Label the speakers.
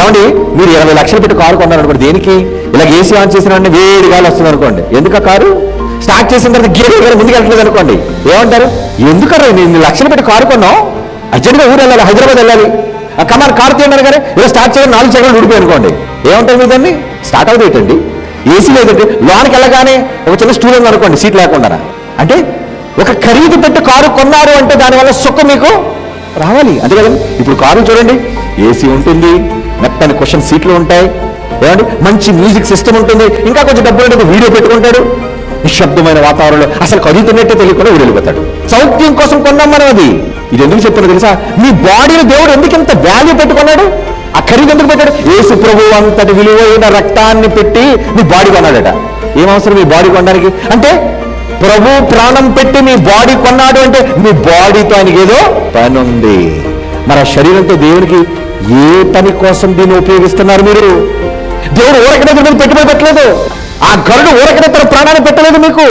Speaker 1: ఏమండి? మీరు ఇరవై లక్షలు పెట్టి కారు కొన్నారు అనుకోండి దేనికి? ఇలా ఏసీ ఆన్ చేసిన వెంటనే వేడి గాలి వస్తుంది అనుకోండి. ఎందుకు ఆ కారు? స్టార్ట్ చేసిన తర్వాత గేర్ గారు ముందుకు వెళ్ళట్లేదు అనుకోండి. ఏమంటారు? ఎందుకరా నేను లక్షలు పెట్టి కారు కొన్నావు? అర్జెంట్గా ఊరు వెళ్ళాలి హైదరాబాద్ వెళ్ళాలి. ఆ కమాన్ కారు తీయండి కానీ ఇలా స్టార్ట్ చేయడం నాలుగు సెకండ్లు ఊడిపోయి అనుకోండి. ఏమంటారు మీరు దాన్ని? స్టార్ట్ అవుతాయిటండి ఏసీ లేదంటే లోనికి వెళ్ళగానే ఒక చిన్న స్టూల్ ఉంది అనుకోండి సీట్ లేకుండా. అంటే ఒక ఖరీదు పెట్టి కారు కొన్నారు అంటే దానివల్ల సుఖం మీకు రావాలి. అంతే కదండి? ఇప్పుడు కారు చూడండి ఏసీ ఉంటుంది మెత్తని క్వశ్చన్ సీట్లు ఉంటాయి. ఏమండి? మంచి మ్యూజిక్ సిస్టమ్ ఉంటుంది ఇంకా కొంచెం డబ్బులు ఉంటే వీడియో పెట్టుకుంటాడు. నిశ్శబ్దమైన వాతావరణంలో అసలు కదులుతున్నట్టే తెలియకుండా వీడు సౌఖ్యం కోసం కొన్నాం మనం అది. ఇది ఎందుకు చెప్తున్నా తెలుసా? మీ బాడీని దేవుడు ఎందుకు ఇంత వాల్యూ పెట్టుకున్నాడు? ఆ ఖరీదు ఎందుకు పెట్టాడు? ఏసు ప్రభు అంతటి విలువైన రక్తాన్ని పెట్టి మీ బాడీ కొన్నాడట. ఏం అవసరం మీ బాడీ కొనడానికి? అంటే ప్రభు ప్రాణం పెట్టి మీ బాడీ కొన్నాడు అంటే మీ బాడీతో ఆయనకి ఏదో పని ఉంది. మన శరీరంతో దేవునికి ఏ పని కోసం దీన్ని ఉపయోగిస్తున్నారు మీరు? దేవుడు ఊరకనే మీద పెట్టుబడి పెట్టలేదు. ఆ గరుడు ఊరకనే తన ప్రాణాన్ని పెట్టలేదు మీకు.